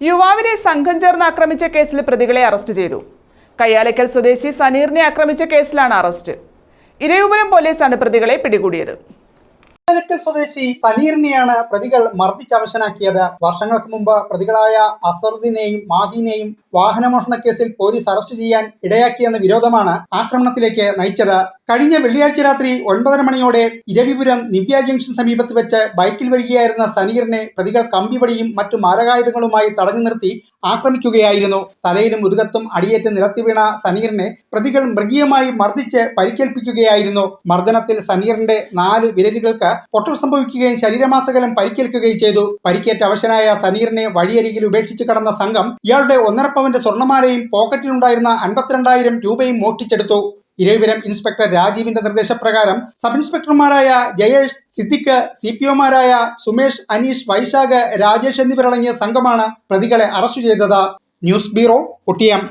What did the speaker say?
യുവാവിനെ സംഘം ചേർന്ന് ആക്രമിച്ച കേസിൽ പ്രതികളെ അറസ്റ്റ് ചെയ്തു. കയ്യാലയ്ക്കൽ സ്വദേശി സനീറിനെ ആക്രമിച്ച കേസിലാണ് അറസ്റ്റ്. ഇരയൂപുരം പോലീസാണ് പ്രതികളെ പിടികൂടിയത്. കയ്യാലക്കൽ സ്വദേശി സനീറിനെയാണ് പ്രതികൾ മർദ്ദിച്ചവശനാക്കിയത്. വർഷങ്ങൾക്ക് മുമ്പ് പ്രതികളായ അസറുദ്ദീനെയും മാഹിനെയും വാഹനമോഷണ കേസിൽ പോലീസ് അറസ്റ്റ് ചെയ്യാൻ ഇടയാക്കിയെന്ന വിരോധമാണ് ആക്രമണത്തിലേക്ക് നയിച്ചത്. കഴിഞ്ഞ വെള്ളിയാഴ്ച രാത്രി ഒൻപതര മണിയോടെ ഇരവിപുരം നിവ്യ ജംഗ്ഷൻ സമീപത്ത് വെച്ച് ബൈക്കിൽ വരികയായിരുന്ന സനീറിനെ പ്രതികൾ കമ്പിവടിയും മറ്റു മാരകായുധങ്ങളുമായി തടഞ്ഞു നിർത്തി ആക്രമിക്കുകയായിരുന്നു. തലയിലും മുതുകത്തും അടിയേറ്റ് നിലത്തി വീണ സനീറിനെ പ്രതികൾ മൃഗീയമായി മർദ്ദിച്ച് പരിക്കേൽപ്പിക്കുകയായിരുന്നു. മർദ്ദനത്തിൽ സനീറിന്റെ നാല് വിരലുകൾക്ക് പൊട്ടൽ സംഭവിക്കുകയും ശരീരമാസകലം പരിക്കേൽക്കുകയും ചെയ്തു. പരിക്കേറ്റ അവശനായ സനീറിനെ വഴിയരികിൽ ഉപേക്ഷിച്ച് കടന്ന സംഘം ഇയാളുടെ ഒന്നര പവന്റെ സ്വർണമാലയും പോക്കറ്റിലുണ്ടായിരുന്ന അൻപത്തിരണ്ടായിരം രൂപയും മോഷ്ടിച്ചെടുത്തു. ഇരവിപുരം ഇൻസ്പെക്ടർ രാജീവിന്റെ നിർദ്ദേശപ്രകാരം സബ് ഇൻസ്പെക്ടർമാരായ ജയേഷ് സിദ്ദിഖ് സി പി ഒമാരായ സുമേഷ് അനീഷ് വൈശാഖ് രാജേഷ് എന്നിവരടങ്ങിയ സംഘമാണ് പ്രതികളെ അറസ്റ്റ് ചെയ്തത്. News bureau Kottiyam.